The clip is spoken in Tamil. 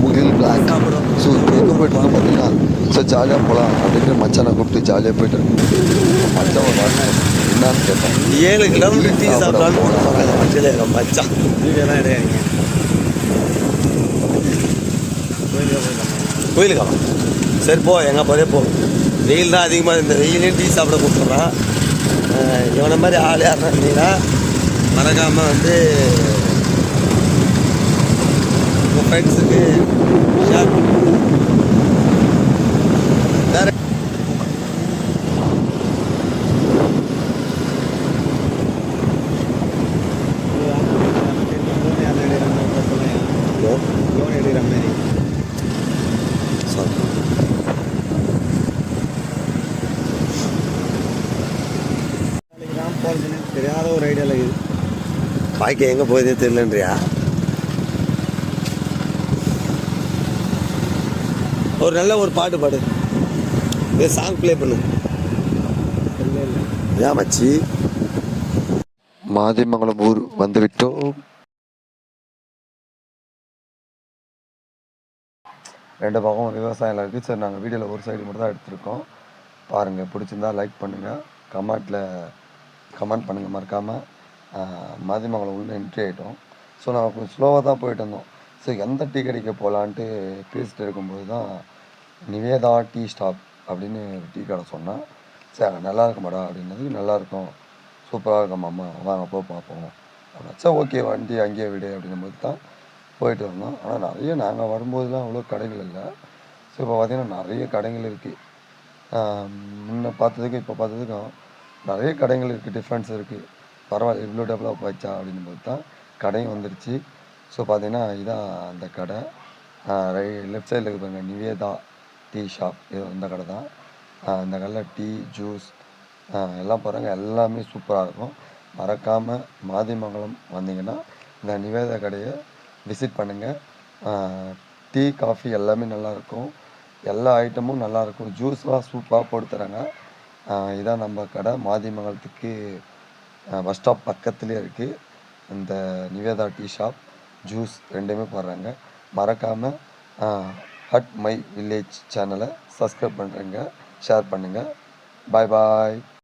முகில் பிளாக் ஸோ எங்கே போயிட்டு வந்து பார்த்தீங்கன்னா சார் ஜாலியாக போகலாம் அப்படின்னு மச்சானை கூப்பிட்டு ஜாலியாக போயிட்டு மச்சான் என்னன்னு கேட்டேன் ஏழு கிலோமீட்டர் டீ சாப்பிட்டாலும் போனோம் மச்சல எங்கள் மச்சான் நீங்கள்லாம் இடையாங்க கோயிலுக்கா சரி போ எங்கே போதே போ. வெயில் தான் அதிகமாக இந்த வெயிலே டீ சாப்பிட கூப்பிட்றான். இவனை மாதிரி ஆள் யாருன்னா இருந்தீங்கன்னா மறக்காமல் வந்து ஃப்ரெண்ட்ஸுக்கு ஷேர் போகிறதுன்னு தெரியாத ஒரு ஐடியாவில் இருக்குது பாய்க்க எங்கே போகுதே தெரியலன்றியா? ஒரு நல்ல ஒரு பாட்டு பாடு. இது சாங் ப்ளே பண்ணு. இல்லை இல்லை ஏன் மச்சி? மாதிமங்கலம் ஊர் வந்து விட்டோம் ரெண்டு பக்கம் விவசாயம் இருக்குது சரி நாங்கள் வீடியோவில் ஒரு சைடு மட்டும் தான் எடுத்திருக்கோம். பாருங்கள் பிடிச்சிருந்தா லைக் பண்ணுங்கள் கமெண்ட்டில் கமெண்ட் பண்ணுங்கள் மறக்காமல் மாதிமங்கலம் உள்ள என்ட்ரி ஆகிட்டோம் ஸோ நாங்கள் கொஞ்சம் ஸ்லோவாக தான் போயிட்டு இருந்தோம். ஸோ எந்த டீ கடைக்கு போகலான்ட்டு பேசிட்டு இருக்கும்போது தான் நிவேதா டீ ஸ்டாப் அப்படின்னு ஒரு டீ கடை சொன்னேன். சரி நல்லா இருக்குமாடா அப்படின்னதுக்கு நல்லா இருக்கும். சூப்பராக இருக்கும் அம்மா வாங்க போய் பார்ப்போம் அப்படின்னா சரி ஓகே வண்டி அங்கேயே விடு அப்படின்னும் போது தான் போயிட்டு வந்தோம். ஆனால் நிறைய நாங்கள் வரும்போதெலாம் அவ்வளோ கடைகள் இல்லை. ஸோ இப்போ பார்த்தீங்கன்னா நிறைய கடைகள் இருக்குது முன்ன பார்த்ததுக்கும் இப்போ பார்த்ததுக்கும் நிறைய கடைகள் இருக்குது டிஃப்ரென்ஸ் இருக்குது பரவாயில்ல இவ்வளோ டெவலப் ஆச்சா அப்படின்னும் போது தான் கடையும் வந்துருச்சு. ஸோ பார்த்தீங்கன்னா இதுதான் அந்த கடை. ரை லெஃப்ட் சைடில் இருக்கு நிவேதா டீ ஷாப். இது இந்த கடை தான். இந்த கடையில் டீ ஜூஸ் எல்லாம் பாருங்க எல்லாமே சூப்பராக இருக்கும். மறக்காமல் மாதிமங்கலம் வந்தீங்கன்னா இந்த நிவேதா கடையை விசிட் பண்ணுங்கள் டீ காஃபி எல்லாமே நல்லாயிருக்கும் எல்லா ஐட்டமும் நல்லாயிருக்கும் ஜூஸ்லாம் சூப்பராக போட்டு தராங்க. இதான் நம்ம கடை. மாதிமங்கலத்துக்கு பஸ் ஸ்டாப் பக்கத்துலேயே இருக்குது இந்த நிவேதா டீ ஷாப். ஜூஸ் ரெண்டுமே போடுறாங்க. மறக்காமல் ஹட் மை வில்லேஜ் சேனலை சப்ஸ்கிரைப் பண்ணுறேங்க ஷேர் பண்ணுங்கள் பாய் பாய்